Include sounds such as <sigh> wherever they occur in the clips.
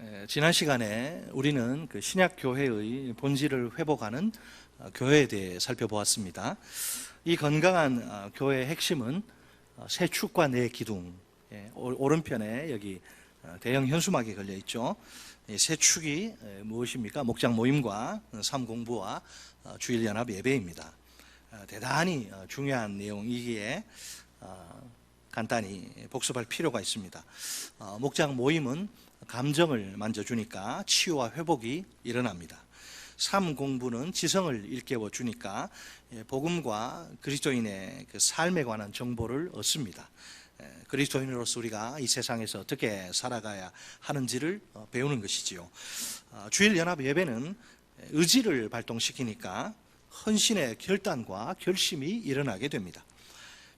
에, 지난 시간에 우리는 그 신약 교회의 본질을 회복하는 어, 교회에 대해 살펴보았습니다. 이 건강한 어, 교회의 핵심은 어, 새 축과 내 기둥. 예, 오- 오른편에 여기 어, 대형 현수막이 걸려 있죠. 이새 축이 에, 무엇입니까? 목장 모임과 어, 삶 공부와 어, 주일 연합 예배입니다. 어, 대단히 어, 중요한 내용이기에 어, 간단히 복습할 필요가 있습니다. 어, 목장 모임은 감정을 만져주니까 치유와 회복이 일어납니다. 삶 공부는 지성을 일깨워 주니까 예, 복음과 그리스도인의 그 삶에 관한 정보를 얻습니다. 예, 그리스도인으로서 우리가 이 세상에서 어떻게 살아가야 하는지를 어, 배우는 것이지요. 어, 주일 연합 예배는 의지를 발동시키니까 헌신의 결단과 결심이 일어나게 됩니다.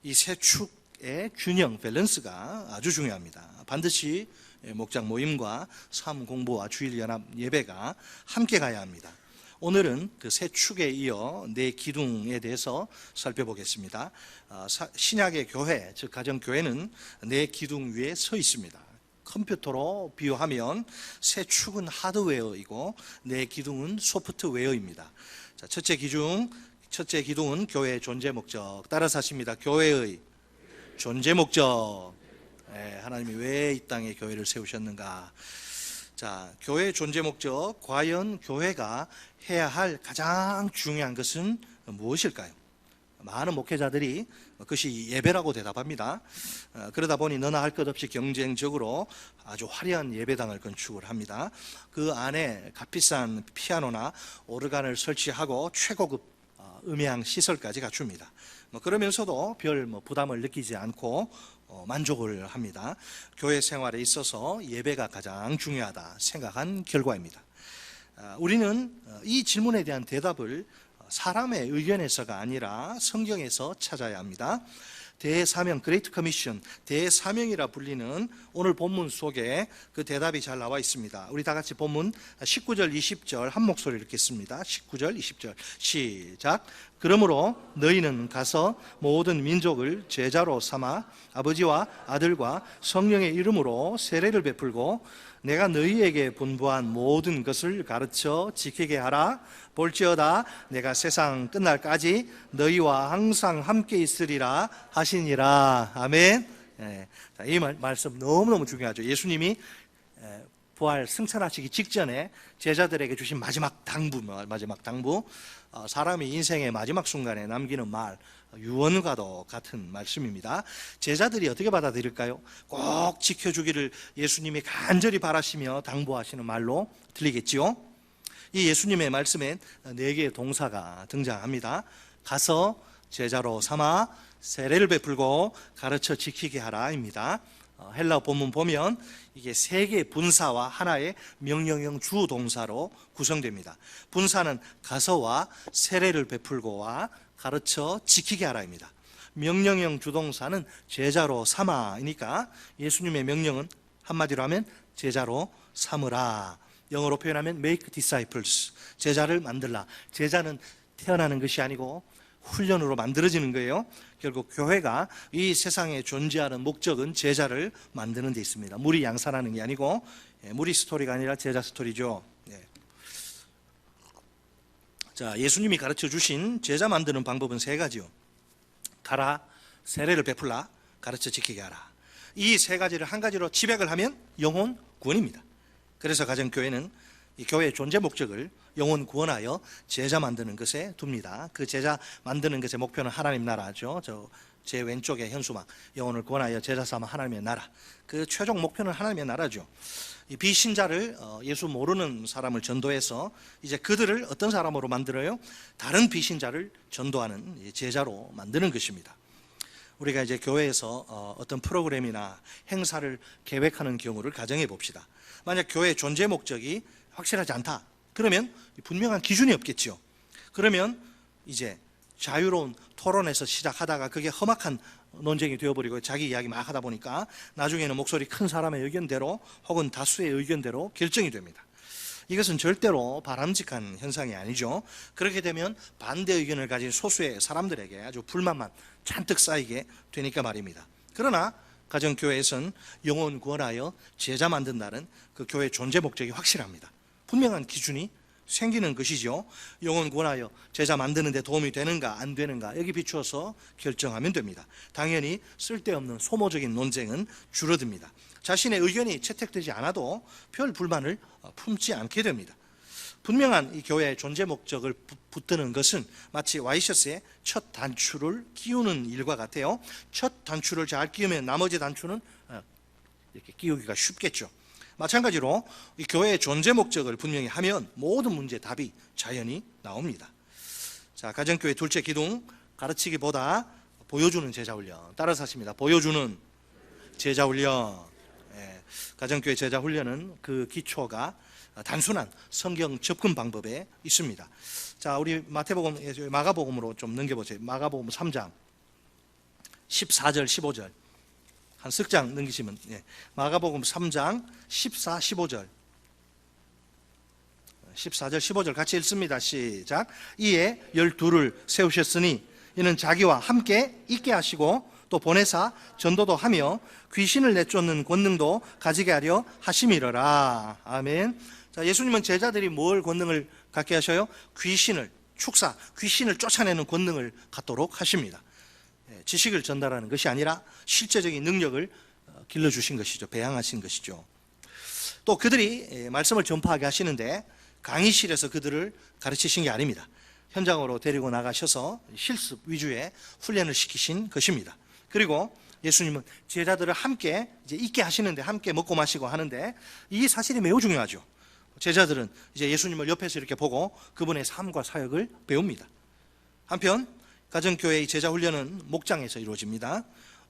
이 세 축의 균형 밸런스가 아주 중요합니다. 반드시 목장 모임과 삶 공부와 주일 연합 예배가 함께 가야 합니다. 오늘은 그 세 축에 이어 네 기둥에 대해서 살펴보겠습니다. 아, 사- 신약의 교회, 즉 가정 교회는 네 기둥 위에 서 있습니다. 컴퓨터로 비유하면 세 축은 하드웨어이고 네 기둥은 소프트웨어입니다. 자, 첫째 기둥, 첫째 기둥은 교회의 존재 목적. 따라서 하십니다. 교회의 존재 목적. 예, 하나님이 왜 이 땅에 교회를 세우셨는가? 자, 교회의 존재 목적. 과연 교회가 해야 할 가장 중요한 것은 무엇일까요? 많은 목회자들이 그것이 예배라고 대답합니다. 어, 그러다 보니 너나 할 것 없이 경쟁적으로 아주 화려한 예배당을 건축을 합니다. 그 안에 값비싼 피아노나 오르간을 설치하고 최고급 어, 음향 시설까지 갖춥니다. 뭐 그러면서도 별뭐 부담을 느끼지 않고 어, 만족을 합니다. 교회 생활에 있어서 예배가 가장 중요하다 생각한 결과입니다. 아, 우리는 어, 이 질문에 대한 대답을 어, 사람의 의견에서가 아니라 성경에서 찾아야 합니다. 대사명, 그레이트 커미션, 대사명이라 불리는 오늘 본문 속에 그 대답이 잘 나와 있습니다. 우리 다 같이 본문 19절, 20절 한 목소리 읽겠습니다. 19절, 20절 시작. 그러므로 너희는 가서 모든 민족을 제자로 삼아 아버지와 아들과 성령의 이름으로 세례를 베풀고 내가 너희에게 분부한 모든 것을 가르쳐 지키게 하라. 볼지어다 내가 세상 끝날까지 너희와 항상 함께 있으리라 하시니라. 아멘. 예, 자, 이 말, 말씀 너무너무 중요하죠. 예수님이 에, 부활 승천하시기 직전에 제자들에게 주신 마지막 당부, 마지막 당부, 어, 사람이 인생의 마지막 순간에 남기는 말, 유언과도 같은 말씀입니다. 제자들이 어떻게 받아들일까요? 꼭 지켜주기를 예수님이 간절히 바라시며 당부하시는 말로 들리겠지요? 이 예수님의 말씀엔 네 개의 동사가 등장합니다. 가서 제자로 삼아 세례를 베풀고 가르쳐 지키게 하라입니다. 어, 헬라 본문 보면 이게 세 개의 분사와 하나의 명령형 주 동사로 구성됩니다. 분사는 가서와 세례를 베풀고와 가르쳐 지키게 하라입니다. 명령형 주동사는 제자로 삼아이니까 예수님의 명령은 한마디로 하면 제자로 삼으라. 영어로 표현하면 make disciples. 제자를 만들라. 제자는 태어나는 것이 아니고 훈련으로 만들어지는 거예요. 결국 교회가 이 세상에 존재하는 목적은 제자를 만드는 데 있습니다. 물이 양산하는 게 아니고 예, 물이 스토리가 아니라 제자 스토리죠. 예. 자, 예수님이 가르쳐 주신 제자 만드는 방법은 세 가지요. 가라, 세례를 베풀라, 가르쳐 지키게 하라. 이 세 가지를 한 가지로 지백을 하면 영혼 구원입니다. 그래서 가정교회는 이 교회의 존재 목적을 영혼 구원하여 제자 만드는 것에 둡니다. 그 제자 만드는 것의 목표는 하나님 나라죠. 저 제 왼쪽에 현수막 영혼을 구원하여 제자 삼아 하나님의 나라. 그 최종 목표는 하나님의 나라죠. 이 비신자를 어, 예수 모르는 사람을 전도해서 이제 그들을 어떤 사람으로 만들어요? 다른 비신자를 전도하는 이 제자로 만드는 것입니다. 우리가 이제 교회에서 어, 어떤 프로그램이나 행사를 계획하는 경우를 가정해 봅시다. 만약 교회 존재 목적이 확실하지 않다. 그러면 분명한 기준이 없겠죠. 그러면 이제 자유로운 토론에서 시작하다가 그게 험악한 논쟁이 되어버리고 자기 이야기 막 하다 보니까 나중에는 목소리 큰 사람의 의견대로 혹은 다수의 의견대로 결정이 됩니다. 이것은 절대로 바람직한 현상이 아니죠. 그렇게 되면 반대 의견을 가진 소수의 사람들에게 아주 불만만 잔뜩 쌓이게 되니까 말입니다. 그러나 가정교회에선 영혼 구원하여 제자 만든다는 그 교회 존재 목적이 확실합니다. 분명한 기준이 생기는 것이죠. 영혼 구원하여 제자 만드는 데 도움이 되는가 안 되는가 여기 비추어서 결정하면 됩니다. 당연히 쓸데없는 소모적인 논쟁은 줄어듭니다. 자신의 의견이 채택되지 않아도 별 불만을 어, 품지 않게 됩니다. 분명한 이 교회의 존재 목적을 부- 붙드는 것은 마치 와이셔츠의 첫 단추를 끼우는 일과 같아요. 첫 단추를 잘 끼우면 나머지 단추는 어, 이렇게 끼우기가 쉽겠죠. 마찬가지로 이 교회의 존재 목적을 분명히 하면 모든 문제 답이 자연히 나옵니다. 자, 가정교회 둘째 기둥 가르치기보다 보여주는 제자 훈련. 따라서 하십니다. 보여주는 제자 훈련. 예, 가정교회 제자 훈련은 그 기초가 단순한 성경 접근 방법에 있습니다. 자, 우리 마태복음, 예, 마가복음으로 좀 넘겨 보세요. 마가복음 3장 14절, 15절. 한 석 장 넘기시면 예. 마가복음 3장 14, 15절. 14절 15절 같이 읽습니다. 시작. 이에 열두를 세우셨으니 이는 자기와 함께 있게 하시고 또 보내사 전도도 하며 귀신을 내쫓는 권능도 가지게 하려 하심이러라. 아멘. 자 예수님은 제자들이 뭘 권능을 갖게 하셔요? 귀신을 축사 귀신을 쫓아내는 권능을 갖도록 하십니다. 예, 지식을 전달하는 것이 아니라 실제적인 능력을 어, 길러주신 것이죠. 배양하신 것이죠. 또 그들이 예, 말씀을 전파하게 하시는데 강의실에서 그들을 가르치신 게 아닙니다. 현장으로 데리고 나가셔서 실습 위주의 훈련을 시키신 것입니다. 그리고 예수님은 제자들을 함께 이제 있게 하시는데 함께 먹고 마시고 하는데 이 사실이 매우 중요하죠. 제자들은 이제 예수님을 옆에서 이렇게 보고 그분의 삶과 사역을 배웁니다. 한편 가정교회의 제자 훈련은 목장에서 이루어집니다.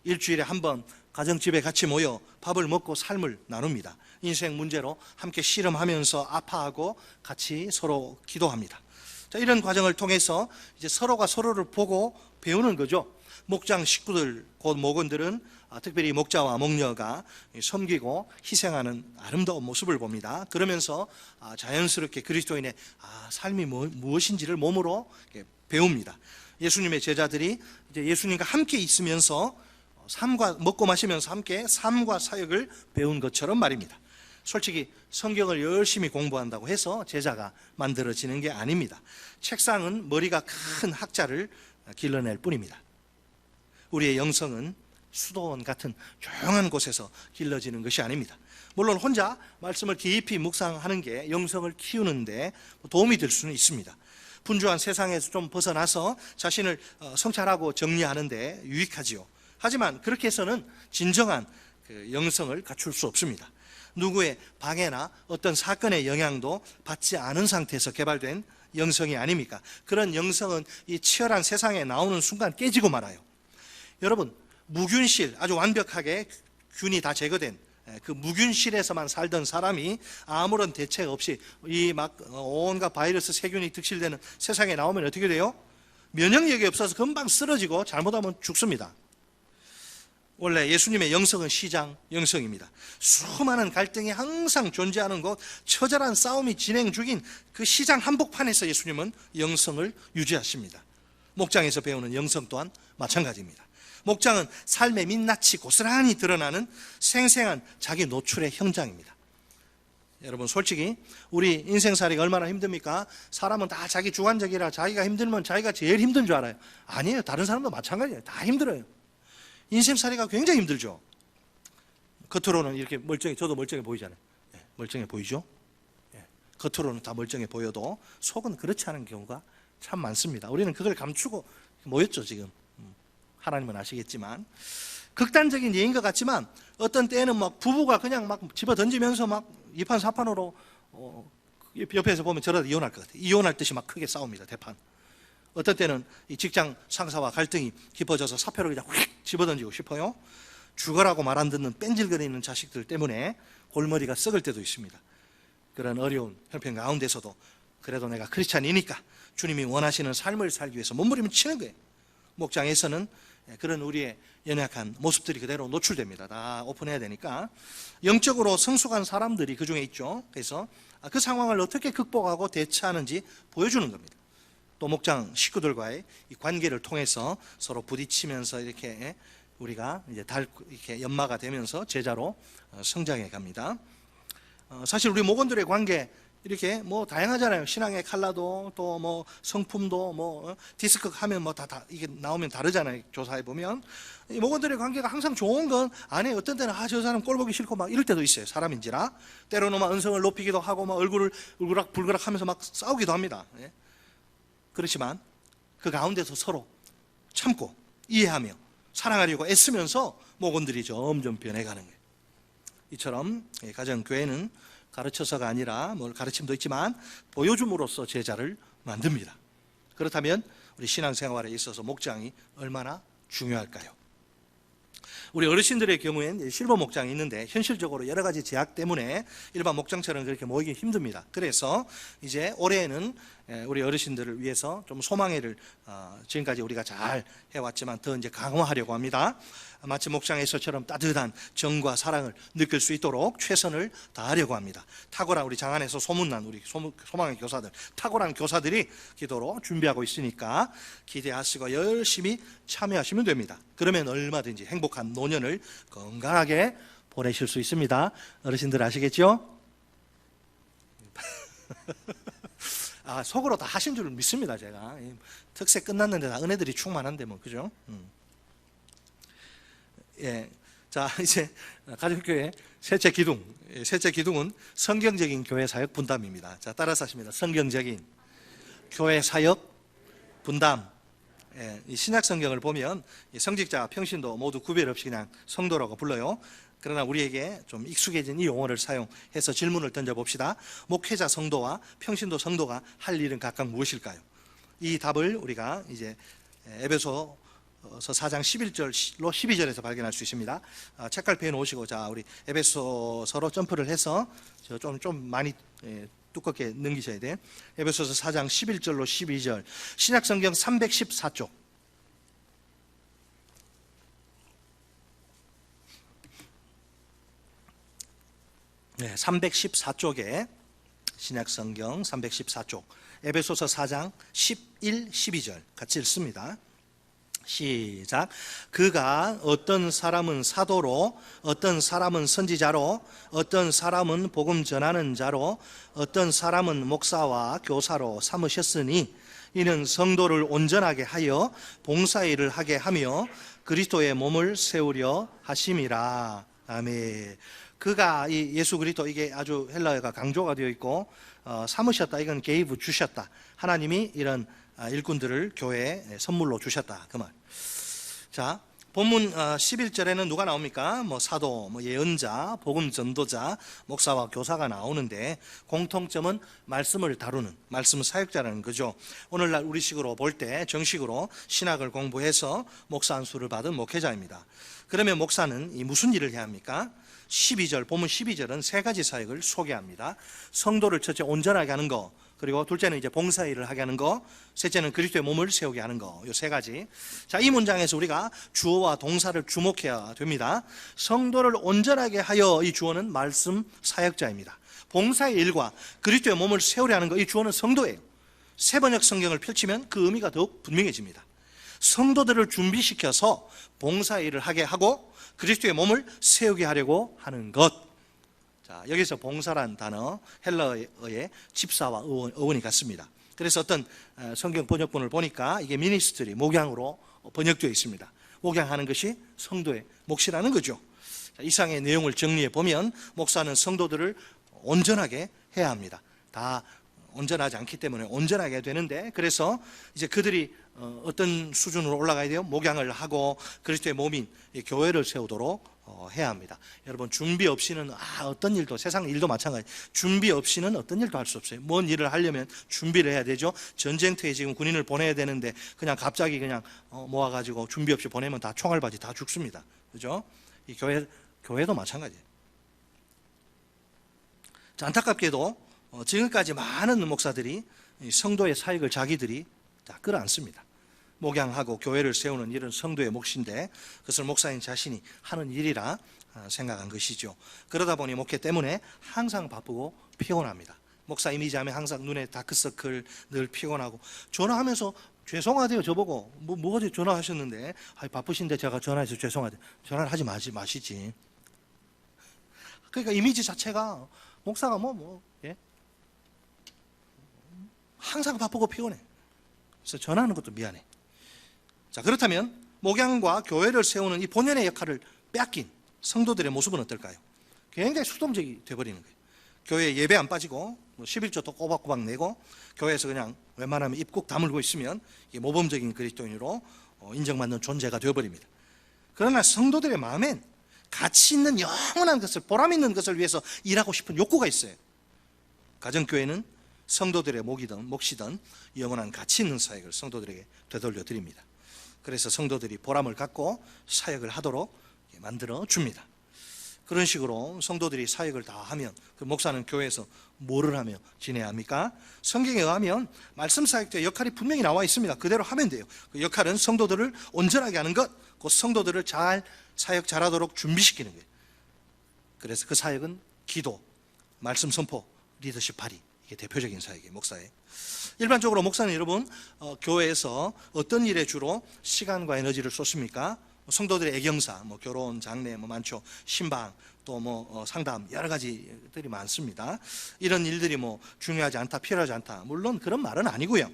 일주일에 한 번 가정집에 같이 모여 밥을 먹고 삶을 나눕니다. 인생 문제로 함께 씨름하면서 아파하고 같이 서로 기도합니다. 자, 이런 과정을 통해서 이제 서로가 서로를 보고 배우는 거죠. 목장 식구들, 곧 목원들은 아, 특별히 목자와 목녀가 섬기고 희생하는 아름다운 모습을 봅니다. 그러면서 아, 자연스럽게 그리스도인의 아, 삶이 뭐- 무엇인지를 몸으로 배웁니다. 예수님의 제자들이 이제 예수님과 함께 있으면서 삶과 먹고 마시면서 함께 삶과 사역을 배운 것처럼 말입니다. 솔직히 성경을 열심히 공부한다고 해서 제자가 만들어지는 게 아닙니다. 책상은 머리가 큰 학자를 길러낼 뿐입니다. 우리의 영성은 수도원 같은 조용한 곳에서 길러지는 것이 아닙니다. 물론 혼자 말씀을 깊이 묵상하는 게 영성을 키우는데 도움이 될 수는 있습니다. 분주한 세상에서 좀 벗어나서 자신을 어, 성찰하고 정리하는데 유익하지요. 하지만 그렇게 해서는 진정한 그 영성을 갖출 수 없습니다. 누구의 방해나 어떤 사건의 영향도 받지 않은 상태에서 개발된 영성이 아닙니까? 그런 영성은 이 치열한 세상에 나오는 순간 깨지고 말아요. 여러분 무균실 아주 완벽하게 균이 다 제거된 예, 그 무균실에서만 살던 사람이 아무런 대책 없이 이 막 온갖 바이러스 세균이 득실되는 세상에 나오면 어떻게 돼요? 면역력이 없어서 금방 쓰러지고 잘못하면 죽습니다. 원래 예수님의 영성은 시장 영성입니다. 수많은 갈등이 항상 존재하는 곳, 처절한 싸움이 진행 중인 그 시장 한복판에서 예수님은 영성을 유지하십니다. 목장에서 배우는 영성 또한 마찬가지입니다. 목장은 삶의 민낯이 고스란히 드러나는 생생한 자기 노출의 현장입니다. 여러분 솔직히 우리 인생살이가 얼마나 힘듭니까? 사람은 다 자기 주관적이라 자기가 힘들면 자기가 제일 힘든 줄 알아요. 아니에요. 다른 사람도 마찬가지예요. 다 힘들어요. 인생살이가 굉장히 힘들죠. 겉으로는 이렇게 멀쩡해, 저도 멀쩡해 보이잖아요. 예, 멀쩡해 보이죠? 예, 겉으로는 다 멀쩡해 보여도 속은 그렇지 않은 경우가 참 많습니다. 우리는 그걸 감추고 모였죠, 지금. 음, 하나님은 아시겠지만. 극단적인 예인 것 같지만 어떤 때는 막 부부가 그냥 막 집어 던지면서 막 이판 사판으로 어, 옆에서 보면 저러다 이혼할 것 같아요. 이혼할 듯이 막 크게 싸웁니다, 대판. 어떤 때는 이 직장 상사와 갈등이 깊어져서 사표를 그냥 휙 집어던지고 싶어요. 죽어라고 말 안 듣는 뺀질거리는 자식들 때문에 골머리가 썩을 때도 있습니다. 그런 어려운 형편 가운데서도 그래도 내가 크리스찬이니까 주님이 원하시는 삶을 살기 위해서 몸부림을 치는 거예요. 목장에서는 그런 우리의 연약한 모습들이 그대로 노출됩니다. 다 오픈해야 되니까 영적으로 성숙한 사람들이 그 중에 있죠. 그래서 그 상황을 어떻게 극복하고 대처하는지 보여주는 겁니다. 또 목장 식구들과의 이 관계를 통해서 서로 부딪히면서 이렇게 우리가 이제 달 이렇게 연마가 되면서 제자로 어, 성장해 갑니다. 어, 사실 우리 목원들의 관계 이렇게 뭐 다양하잖아요. 신앙의 칼라도 또 뭐 성품도 뭐 어, 디스크 하면 뭐 다 다 이게 나오면 다르잖아요. 조사해 보면 이 목원들의 관계가 항상 좋은 건 안에 어떤 때는 아 저 사람 꼴 보기 싫고 막 이럴 때도 있어요. 사람인지라 때로는 막 은성을 높이기도 하고 막 얼굴을 울그락 불그락 하면서 막 싸우기도 합니다. 예. 그렇지만 그 가운데서 서로 참고 이해하며 사랑하려고 애쓰면서 목원들이 점점 변해가는 거예요. 이처럼 예, 가정 교회는 가르쳐서가 아니라 뭘 가르침도 있지만 보여줌으로써 제자를 만듭니다. 그렇다면 우리 신앙생활에 있어서 목장이 얼마나 중요할까요? 우리 어르신들의 경우엔 실버 목장이 있는데 현실적으로 여러 가지 제약 때문에 일반 목장처럼 그렇게 모이기 힘듭니다. 그래서 이제 올해에는 예, 우리 어르신들을 위해서 좀 소망회를 어, 지금까지 우리가 잘 해왔지만 더 이제 강화하려고 합니다. 마치 목장에서처럼 따뜻한 정과 사랑을 느낄 수 있도록 최선을 다하려고 합니다. 탁월한 우리 장안에서 소문난 우리 소망의 교사들, 탁월한 교사들이 기도로 준비하고 있으니까 기대하시고 열심히 참여하시면 됩니다. 그러면 얼마든지 행복한 노년을 건강하게 보내실 수 있습니다. 어르신들 아시겠죠? <laughs> 아, 속으로 다 하신 줄 믿습니다, 제가. 이 특세 끝났는데 다 은혜들이 충만한데 뭐 그죠? 음. 예. 자, <laughs> 이제 가족교회 셋째 기둥. 예, 셋째 기둥은 성경적인 교회 사역 분담입니다. 자, 따라서 하십니다. 성경적인 교회 사역 분담. 예, 이 신약 성경을 보면 이 성직자, 평신도 모두 구별 없이 그냥 성도라고 불러요. 그러나 우리에게 좀 익숙해진 이 용어를 사용해서 질문을 던져 봅시다. 목회자 성도와 평신도 성도가 할 일은 각각 무엇일까요? 이 답을 우리가 이제 에베소 서 4장 11절로 12절에서 발견할 수 있습니다. 아, 책갈피에 놓으시고 자 우리 에베소서로 점프를 해서 좀좀 좀 많이 예, 두껍게 넘기셔야 돼. 에베소서 4장 11절로 12절 신약 성경 314쪽. 네, 314쪽에 신약 성경 314쪽 에베소서 4장 11, 12절 같이 읽습니다. 시작. 그가 어떤 사람은 사도로, 어떤 사람은 선지자로, 어떤 사람은 복음 전하는 자로, 어떤 사람은 목사와 교사로 삼으셨으니 이는 성도를 온전하게 하여 봉사일을 하게 하며 그리스도의 몸을 세우려 하심이라. 아멘. 그가 이 예수 그리스도 이게 아주 헬라어가 강조가 되어 있고 어, 삼으셨다 이건 게이브 주셨다. 하나님이 이런 아, 일꾼들을 교회에 선물로 주셨다. 그 말. 자, 본문 11절에는 누가 나옵니까? 뭐 사도, 뭐 예언자, 복음 전도자, 목사와 교사가 나오는데 공통점은 말씀을 다루는 말씀 사역자라는 거죠. 오늘날 우리식으로 볼 때 정식으로 신학을 공부해서 목사 안수를 받은 목회자입니다. 그러면 목사는 이 무슨 일을 해야 합니까? 12절, 본문 12절은 세 가지 사역을 소개합니다. 성도를 첫째 온전하게 하는 거, 그리고 둘째는 이제 봉사 일을 하게 하는 거, 셋째는 그리스도의 몸을 세우게 하는 거. 요 세 가지. 자, 이 문장에서 우리가 주어와 동사를 주목해야 됩니다. 성도를 온전하게 하여 이 주어는 말씀 사역자입니다. 봉사의 일과 그리스도의 몸을 세우려 하는 거, 이 주어는 성도예요. 세 번역 성경을 펼치면 그 의미가 더욱 분명해집니다. 성도들을 준비시켜서 봉사 일을 하게 하고 그리스도의 몸을 세우게 하려고 하는 것. 자, 여기서 봉사란 단어 헬라어의 집사와 어원, 어원 이 같습니다. 그래서 어떤 어, 성경 번역본을 보니까 이게 미니스트리 목양으로 번역되어 있습니다. 목양하는 것이 성도의 몫이라는 거죠. 자, 이상의 내용을 정리해 보면 목사는 성도들을 온전하게 해야 합니다. 다 온전하지 않기 때문에 온전하게 되는데 그래서 이제 그들이 어, 어떤 수준으로 올라가야 돼요? 목양을 하고 그리스도의 몸인 이 교회를 세우도록 어, 해야 합니다. 여러분 준비 없이는 아, 어떤 일도 세상 일도 마찬가지. 준비 없이는 어떤 일도 할 수 없어요. 뭔 일을 하려면 준비를 해야 되죠. 전쟁터에 지금 군인을 보내야 되는데 그냥 갑자기 그냥 어, 모아가지고 준비 없이 보내면 다 총알바지 다 죽습니다. 그죠? 이 교회 교회도 마찬가지예요. 자, 안타깝게도 어, 지금까지 많은 목사들이 이 성도의 사역을 자기들이 다 끌어안습니다. 목양하고 교회를 세우는 일은 성도의 몫인데 그것을 목사인 자신이 하는 일이라 아, 생각한 것이죠. 그러다 보니 목회 때문에 항상 바쁘고 피곤합니다. 목사 이미지 하면 항상 눈에 다크서클 늘 피곤하고 전화하면서 죄송하대요 저보고 뭐, 뭐 어제 전화하셨는데 아, 바쁘신데 제가 전화해서 죄송하대 전화를 하지 마시, 마시지 그러니까 이미지 자체가 목사가 뭐 뭐, 예? 항상 바쁘고 피곤해 그래서 전화하는 것도 미안해 자 그렇다면 목양과 교회를 세우는 이 본연의 역할을 빼앗긴 성도들의 모습은 어떨까요? 굉장히 수동적이 돼버리는 거예요 교회 예배 안 빠지고 뭐 11조도 꼬박꼬박 내고 교회에서 그냥 웬만하면 입국 다물고 있으면 모범적인 그리스도인으로 어, 인정받는 존재가 되어버립니다. 그러나 성도들의 마음엔 가치 있는 영원한 것을 보람 있는 것을 위해서 일하고 싶은 욕구가 있어요. 가정교회는 성도들의 목이든 몫이든 영원한 가치 있는 사역을 성도들에게 되돌려 드립니다. 그래서 성도들이 보람을 갖고 사역을 하도록 만들어 줍니다. 그런 식으로 성도들이 사역을 다 하면 그 목사는 교회에서 뭐를 하며 지내야 합니까? 성경에 의하면 말씀 사역자의 역할이 분명히 나와 있습니다. 그대로 하면 돼요. 그 역할은 성도들을 온전하게 하는 것, 그 성도들을 잘 사역 잘하도록 준비시키는 거예요. 그래서 그 사역은 기도, 말씀 선포, 리더십 발휘 이게 대표적인 사역이에요. 목사의. 일반적으로 목사는 여러분 어, 교회에서 어떤 일에 주로 시간과 에너지를 쏟습니까? 성도들의 애경사, 뭐 결혼, 장례 뭐 많죠. 신방, 또뭐 상담 여러 가지들이 많습니다. 이런 일들이 뭐 중요하지 않다, 필요하지 않다. 물론 그런 말은 아니고요.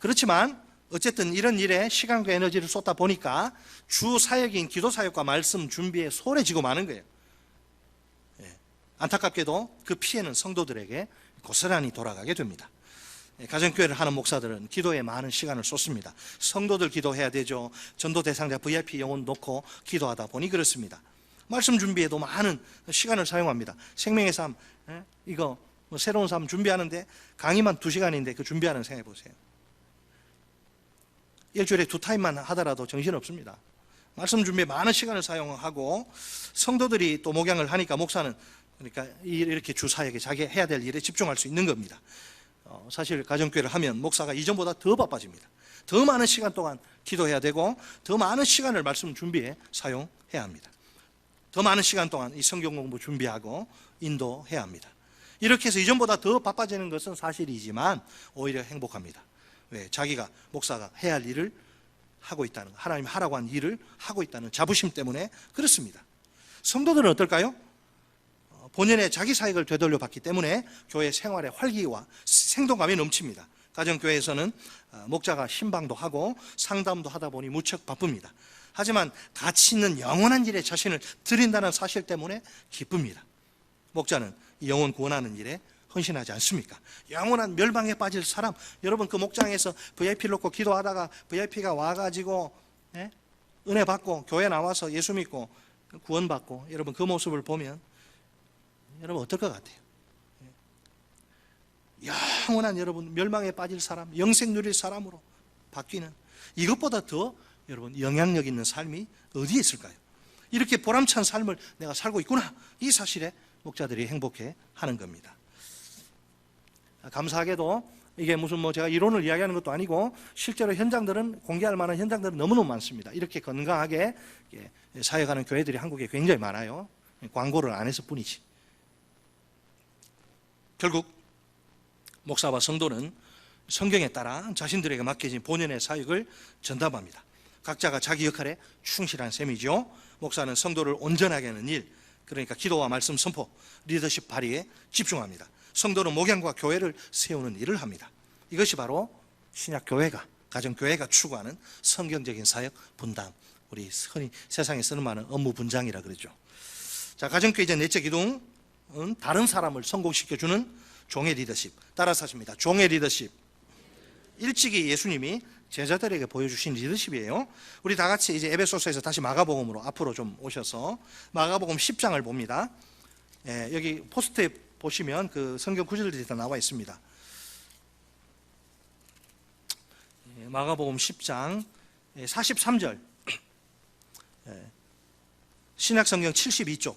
그렇지만 어쨌든 이런 일에 시간과 에너지를 쏟다 보니까 주 사역인 기도 사역과 말씀 준비에 소홀해지고 마는 거예요. 예. 안타깝게도 그 피해는 성도들에게 고스란히 돌아가게 됩니다. 예, 가정교회를 하는 목사들은 기도에 많은 시간을 쏟습니다. 성도들 기도해야 되죠. 전도 대상자 VIP 영혼 놓고 기도하다 보니 그렇습니다. 말씀 준비에도 많은 시간을 사용합니다. 생명의 삶, 예? 이거 뭐 새로운 삶 준비하는데 강의만 두 시간인데 그 준비하는 생각해 보세요. 일주일에 두 타임만 하더라도 정신 없습니다. 말씀 준비에 많은 시간을 사용하고 성도들이 또 목양을 하니까 목사는 그러니까 이렇게 주 사역에 자기 해야 될 일에 집중할 수 있는 겁니다. 어, 사실 가정교회를 하면 목사가 이전보다 더 바빠집니다. 더 많은 시간 동안 기도해야 되고 더 많은 시간을 말씀 준비에 사용해야 합니다. 더 많은 시간 동안 이 성경 공부 준비하고 인도해야 합니다. 이렇게 해서 이전보다 더 바빠지는 것은 사실이지만 오히려 행복합니다. 왜? 자기가 목사가 해야 할 일을 하고 있다는 하나님 하라고 한 일을 하고 있다는 자부심 때문에 그렇습니다. 성도들은 어떨까요? 본연의 자기 사역을 되돌려 받기 때문에 교회 생활의 활기와 생동감이 넘칩니다. 가정교회에서는 어, 목자가 신방도 하고 상담도 하다 보니 무척 바쁩니다. 하지만 가치 있는 영원한 일에 자신을 드린다는 사실 때문에 기쁩니다. 목자는 영혼 구원하는 일에 헌신하지 않습니까? 영원한 멸망에 빠질 사람, 여러분 그 목장에서 VIP를 놓고 기도하다가 VIP가 와가지고 예? 은혜 받고 교회 나와서 예수 믿고 구원받고 여러분 그 모습을 보면 여러분 어떨 것 같아요? 영원한 여러분 멸망에 빠질 사람, 영생 누릴 사람으로 바뀌는 이것보다 더 여러분 영향력 있는 삶이 어디에 있을까요? 이렇게 보람찬 삶을 내가 살고 있구나 이 사실에 목자들이 행복해 하는 겁니다. 감사하게도 이게 무슨 뭐 제가 이론을 이야기하는 것도 아니고 실제로 현장들은 공개할 만한 현장들은 너무너무 많습니다. 이렇게 건강하게 사역하는 교회들이 한국에 굉장히 많아요. 광고를 안 해서 뿐이지. 결국 목사와 성도는 성경에 따라 자신들에게 맡겨진 본연의 사역을 전담합니다. 각자가 자기 역할에 충실한 셈이죠. 목사는 성도를 온전하게 하는 일, 그러니까 기도와 말씀 선포, 리더십 발휘에 집중합니다. 성도는 목양과 교회를 세우는 일을 합니다. 이것이 바로 신약 교회가 가정 교회가 추구하는 성경적인 사역 분담, 우리 흔히 세상에 쓰는 말은 업무 분장이라 그러죠. 자, 가정교회 이제 넷째 기둥 다른 사람을 성공시켜주는 종의 리더십. 따라서 하십니다. 종의 리더십. 일찍이 예수님이 제자들에게 보여주신 리더십이에요. 우리 다 같이 이제 에베소서에서 다시 마가복음으로 앞으로 좀 오셔서 마가복음 10장을 봅니다. 예, 여기 포스트에 보시면 그 성경 구절들이 다 나와 있습니다. 예, 마가복음 10장 43절 예, 신약성경 72쪽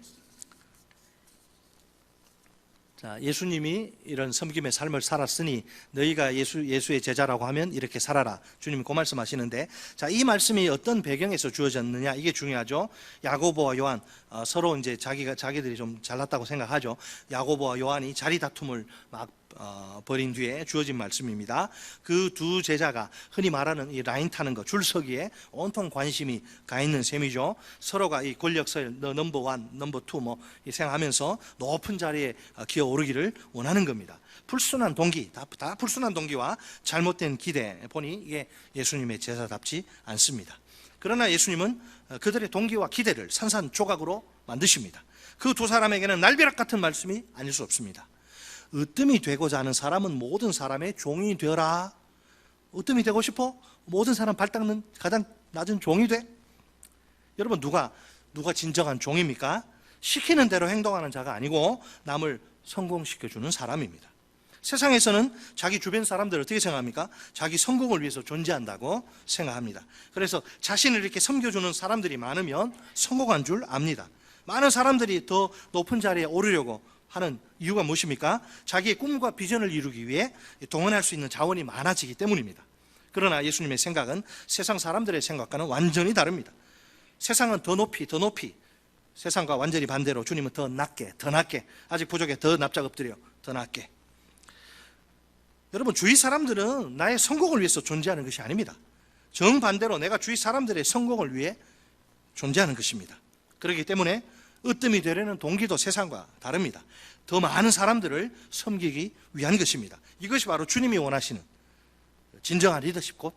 자, 예수님이 이런 섬김의 삶을 살았으니 너희가 예수, 예수의 제자라고 하면 이렇게 살아라. 주님이 그 말씀하시는데, 자, 이 말씀이 어떤 배경에서 주어졌느냐 이게 중요하죠. 야고보와 요한 어, 서로 이제 자기가 자기들이 좀 잘났다고 생각하죠. 야고보와 요한이 자리 다툼을 막 어, 벌인 뒤에 주어진 말씀입니다. 그 두 제자가 흔히 말하는 이 라인 타는 거 줄서기에 온통 관심이 가 있는 셈이죠. 서로가 이 권력서열 너 넘버 원, 넘버 투뭐 생각하면서 높은 자리에 어, 기어 오르기를 원하는 겁니다. 불순한 동기, 다, 다 불순한 동기와 잘못된 기대 보니 이게 예수님의 제자답지 않습니다. 그러나 예수님은 어, 그들의 동기와 기대를 산산조각으로 만드십니다. 그 두 사람에게는 날벼락 같은 말씀이 아닐 수 없습니다. 으뜸이 되고자 하는 사람은 모든 사람의 종이 되어라. 으뜸이 되고 싶어? 모든 사람 발 닦는 가장 낮은 종이 돼? 여러분 누가 누가 진정한 종입니까? 시키는 대로 행동하는 자가 아니고 남을 성공시켜 주는 사람입니다. 세상에서는 자기 주변 사람들을 어떻게 생각합니까? 자기 성공을 위해서 존재한다고 생각합니다. 그래서 자신을 이렇게 섬겨주는 사람들이 많으면 성공한 줄 압니다. 많은 사람들이 더 높은 자리에 오르려고 하는 이유가 무엇입니까? 자기의 꿈과 비전을 이루기 위해 동원할 수 있는 자원이 많아지기 때문입니다. 그러나 예수님의 생각은 세상 사람들의 생각과는 완전히 다릅니다. 세상은 더 높이, 더 높이, 세상과 완전히 반대로 주님은 더 낮게, 더 낮게, 아직 부족해, 더 납작 엎드려, 더 낮게. 여러분, 주위 사람들은 나의 성공을 위해서 존재하는 것이 아닙니다. 정반대로 내가 주위 사람들의 성공을 위해 존재하는 것입니다. 그렇기 때문에 으뜸이 되려는 동기도 세상과 다릅니다. 더 많은 사람들을 섬기기 위한 것입니다. 이것이 바로 주님이 원하시는 진정한 리더십 곧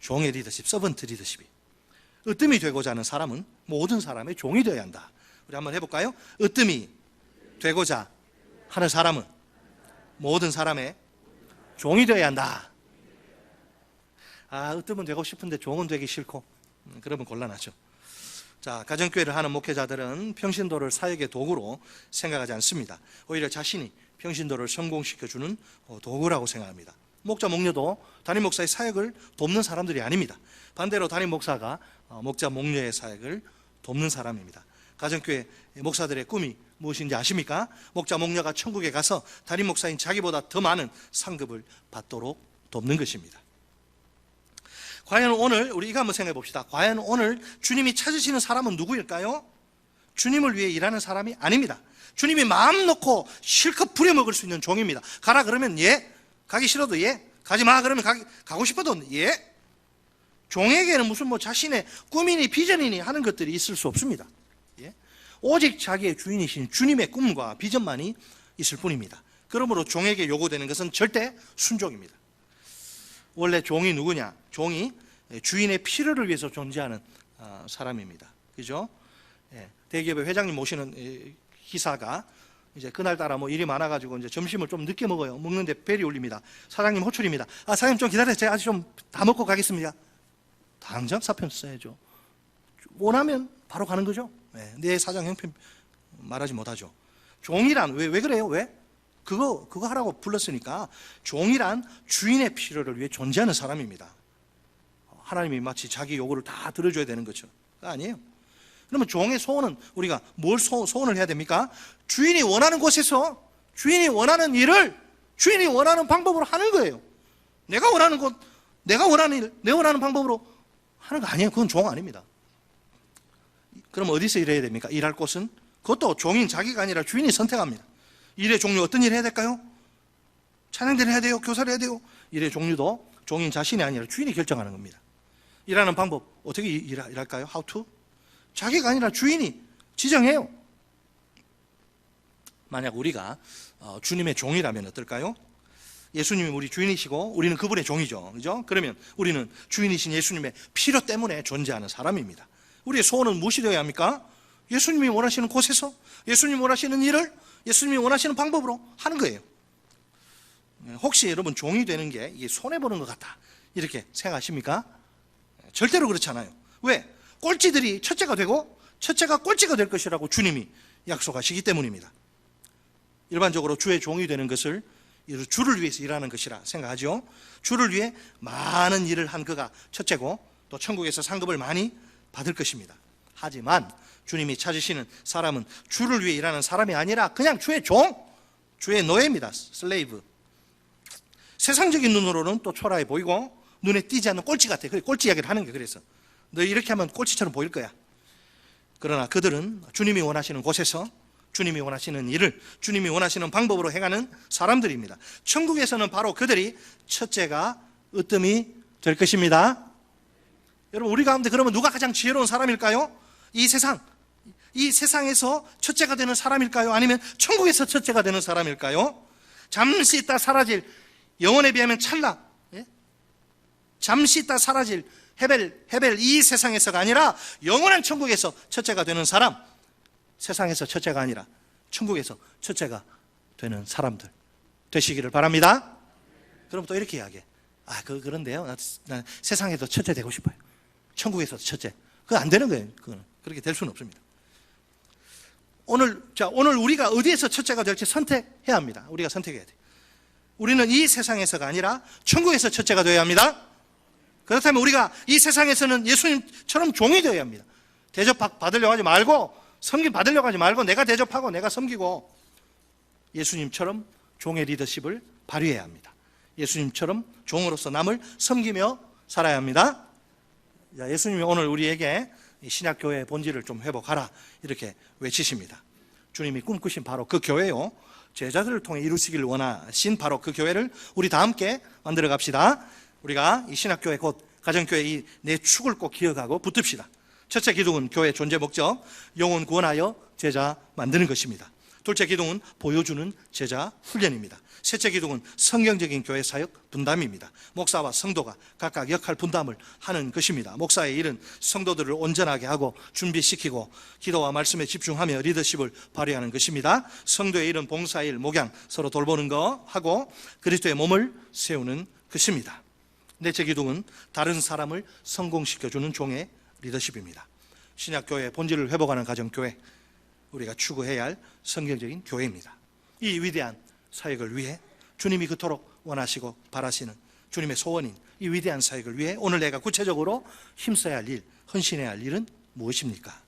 종의 리더십, 서번트 리더십이. 으뜸이 되고자 하는 사람은 모든 사람의 종이 되어야 한다. 우리 한번 해볼까요? 으뜸이 되고자 하는 사람은 모든 사람의 종이 되어야 한다. 아, 으뜸은 되고 싶은데 종은 되기 싫고, 음, 그러면 곤란하죠. 자, 가정교회를 하는 목회자들은 평신도를 사역의 도구로 생각하지 않습니다. 오히려 자신이 평신도를 성공시켜주는 어, 도구라고 생각합니다. 목자, 목녀도 담임 목사의 사역을 돕는 사람들이 아닙니다. 반대로 담임 목사가 어, 목자, 목녀의 사역을 돕는 사람입니다. 가정교회 목사들의 꿈이 무엇인지 아십니까? 목자, 목녀가 천국에 가서 담임 목사인 자기보다 더 많은 상급을 받도록 돕는 것입니다. 과연 오늘 우리 이거 한번 생각해 봅시다. 과연 오늘 주님이 찾으시는 사람은 누구일까요? 주님을 위해 일하는 사람이 아닙니다. 주님이 마음 놓고 실컷 부려먹을 수 있는 종입니다. 가라 그러면 예, 가기 싫어도 예, 가지 마 그러면 가기, 가고 싶어도 예. 종에게는 무슨 뭐 자신의 꿈이니 비전이니 하는 것들이 있을 수 없습니다. 예? 오직 자기의 주인이신 주님의 꿈과 비전만이 있을 뿐입니다. 그러므로 종에게 요구되는 것은 절대 순종입니다. 원래 종이 누구냐? 종이 주인의 필요를 위해서 존재하는 어, 사람입니다. 그죠? 예, 대기업의 회장님 모시는 기사가 이제 그날따라 뭐 일이 많아가지고 이제 점심을 좀 늦게 먹어요. 먹는데 벨이 울립니다. 사장님 호출입니다. 아, 사장님 좀 기다려요. 제가 아직 좀 다 먹고 가겠습니다. 당장 사표 써야죠. 원하면 바로 가는 거죠. 네, 내 사장 형편 말하지 못하죠. 종이란 왜, 왜 그래요? 왜? 그거, 그거 하라고 불렀으니까 종이란 주인의 필요를 위해 존재하는 사람입니다. 하나님이 마치 자기 요구를 다 들어줘야 되는 거죠. 아니에요. 그러면 종의 소원은 우리가 뭘 소, 소원을 해야 됩니까? 주인이 원하는 곳에서 주인이 원하는 일을 주인이 원하는 방법으로 하는 거예요. 내가 원하는 곳, 내가 원하는 일, 내 원하는 방법으로 하는 거 아니에요. 그건 종 아닙니다. 그럼 어디서 일해야 됩니까? 일할 곳은? 그것도 종인 자기가 아니라 주인이 선택합니다. 일의 종류 어떤 일 해야 될까요? 찬양대를 해야 돼요? 교사를 해야 돼요? 일의 종류도 종인 자신이 아니라 주인이 결정하는 겁니다. 일하는 방법 어떻게 일할까요? How to? 자기가 아니라 주인이 지정해요. 만약 우리가 어, 주님의 종이라면 어떨까요? 예수님이 우리 주인이시고 우리는 그분의 종이죠. 그죠? 그러면 우리는 주인이신 예수님의 필요 때문에 존재하는 사람입니다. 우리의 소원은 무엇이 되어야 합니까? 예수님이 원하시는 곳에서 예수님이 원하시는 일을 예수님이 원하시는 방법으로 하는 거예요. 혹시 여러분 종이 되는 게 손해 보는 것 같다. 이렇게 생각하십니까? 절대로 그렇지 않아요. 왜? 꼴찌들이 첫째가 되고 첫째가 꼴찌가 될 것이라고 주님이 약속하시기 때문입니다. 일반적으로 주의 종이 되는 것을 이 주를 위해서 일하는 것이라 생각하죠. 주를 위해 많은 일을 한 그가 첫째고 또 천국에서 상급을 많이 받을 것입니다. 하지만 주님이 찾으시는 사람은 주를 위해 일하는 사람이 아니라 그냥 주의 종, 주의 노예입니다. 슬레이브. 세상적인 눈으로는 또 초라해 보이고 눈에 띄지 않는 꼴찌 같아. 그래 꼴찌 이야기를 하는 게 그래서 너 이렇게 하면 꼴찌처럼 보일 거야. 그러나 그들은 주님이 원하시는 곳에서 주님이 원하시는 일을 주님이 원하시는 방법으로 행하는 사람들입니다. 천국에서는 바로 그들이 첫째가 으뜸이 될 것입니다. 여러분 우리 가운데 그러면 누가 가장 지혜로운 사람일까요? 이 세상 이 세상에서 첫째가 되는 사람일까요? 아니면 천국에서 첫째가 되는 사람일까요? 잠시 있다 사라질 영혼에 비하면 찰나 예? 잠시 있다 사라질 헤벨 헤벨 이 세상에서가 아니라 영원한 천국에서 첫째가 되는 사람 세상에서 첫째가 아니라 천국에서 첫째가 되는 사람들 되시기를 바랍니다. 그럼 또 이렇게 이야기해. 아, 그 그런데요. 나, 나 세상에서 첫째 되고 싶어요. 천국에서 첫째. 그거 안 되는 거예요. 그거는 그렇게 될 수는 없습니다. 오늘 자 오늘 우리가 어디에서 첫째가 될지 선택해야 합니다. 우리가 선택해야 돼. 우리는 이 세상에서가 아니라 천국에서 첫째가 되어야 합니다. 그렇다면 우리가 이 세상에서는 예수님처럼 종이 되어야 합니다. 대접 받으려고 하지 말고 섬김 받으려고 하지 말고 내가 대접하고 내가 섬기고 예수님처럼 종의 리더십을 발휘해야 합니다. 예수님처럼 종으로서 남을 섬기며 살아야 합니다. 자, 예수님이 오늘 우리에게 이 신약교회의 본질을 좀 회복하라 이렇게 외치십니다. 주님이 꿈꾸신 바로 그 교회요. 제자들을 통해 이루시기를 원하신 바로 그 교회를 우리 다 함께 만들어 갑시다. 우리가 이 신학교회 곧 가정교회 이 네 축을 꼭 기억하고 붙듭시다. 첫째 기둥은 교회 존재 목적, 영혼 구원하여 제자 만드는 것입니다. 둘째 기둥은 보여주는 제자 훈련입니다. 셋째 기둥은 성경적인 교회 사역 분담입니다. 목사와 성도가 각각 역할 분담을 하는 것입니다. 목사의 일은 성도들을 온전하게 하고 준비시키고 기도와 말씀에 집중하며 리더십을 발휘하는 것입니다. 성도의 일은 봉사일, 목양 서로 돌보는 거 하고 그리스도의 몸을 세우는 것입니다. 넷째 기둥은 다른 사람을 성공시켜주는 종의 리더십입니다. 신약교회 본질을 회복하는 가정교회 우리가 추구해야 할 성경적인 교회입니다. 이 위대한 사역을 위해 주님이 그토록 원하시고 바라시는 주님의 소원인 이 위대한 사역을 위해 오늘 내가 구체적으로 힘써야 할 일, 헌신해야 할 일은 무엇입니까?